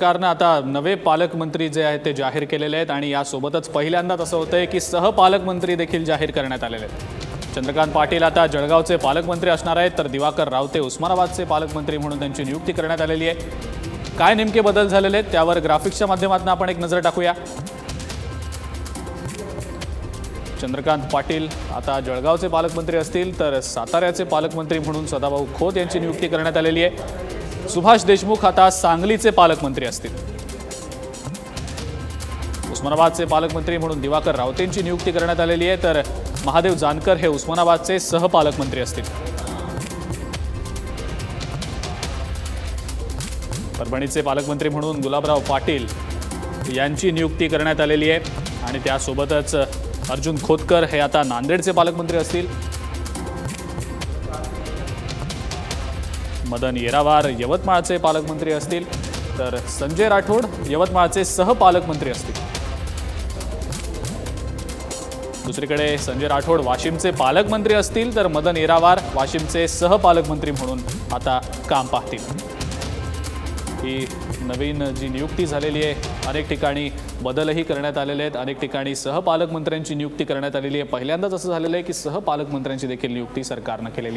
सरकारनं आता नवे पालकमंत्री जे आहेत ते जाहीर केलेले आहेत आणि यासोबतच पहिल्यांदाच असं होतंय की सहपालकमंत्री देखील जाहीर करण्यात आलेले आहेत. चंद्रकांत पाटील आता जळगावचे पालकमंत्री असणार आहेत तर दिवाकर रावते उस्मानाबादचे पालकमंत्री म्हणून त्यांची नियुक्ती करण्यात आलेली आहे. काय नेमके बदल झालेले आहेत त्यावर ग्राफिक्सच्या माध्यमातून आपण एक नजर टाकूया. चंद्रकांत पाटील आता जळगावचे पालकमंत्री असतील तर साताऱ्याचे पालकमंत्री म्हणून सदाभाऊ खोत यांची नियुक्ती करण्यात आलेली आहे. सुभाष देशमुख आता सांगलीचे पालकमंत्री असतील. उस्मानाबादचे पालकमंत्री म्हणून दिवाकर रावतेंची नियुक्ती करण्यात आलेली आहे तर महादेव जानकर हे उस्मानाबादचे सहपालकमंत्री असतील. परभणीचे पालकमंत्री म्हणून गुलाबराव पाटील यांची नियुक्ती करण्यात आलेली आहे. आणि त्यासोबतच अर्जुन खोतकर हे आता नांदेडचे पालकमंत्री असतील. मदन येरावार यवतमाळचे पालकमंत्री असतील तर संजय राठोड यवतमाळचे सहपालकमंत्री असतील. दुसरीकडे संजय राठोड वाशिमचे पालकमंत्री असतील तर मदन येरावार वाशिमचे सहपालकमंत्री म्हणून आता काम पाहतील. ही नवीन जी नियुक्ती झालेली आहे अनेक ठिकाणी बदलही करण्यात आलेले आहेत. अनेक ठिकाणी सहपालकमंत्र्यांची नियुक्ती करण्यात आलेली आहे. पहिल्यांदाच असं झालेलं आहे की सहपालकमंत्र्यांची देखील नियुक्ती सरकारनं केलेली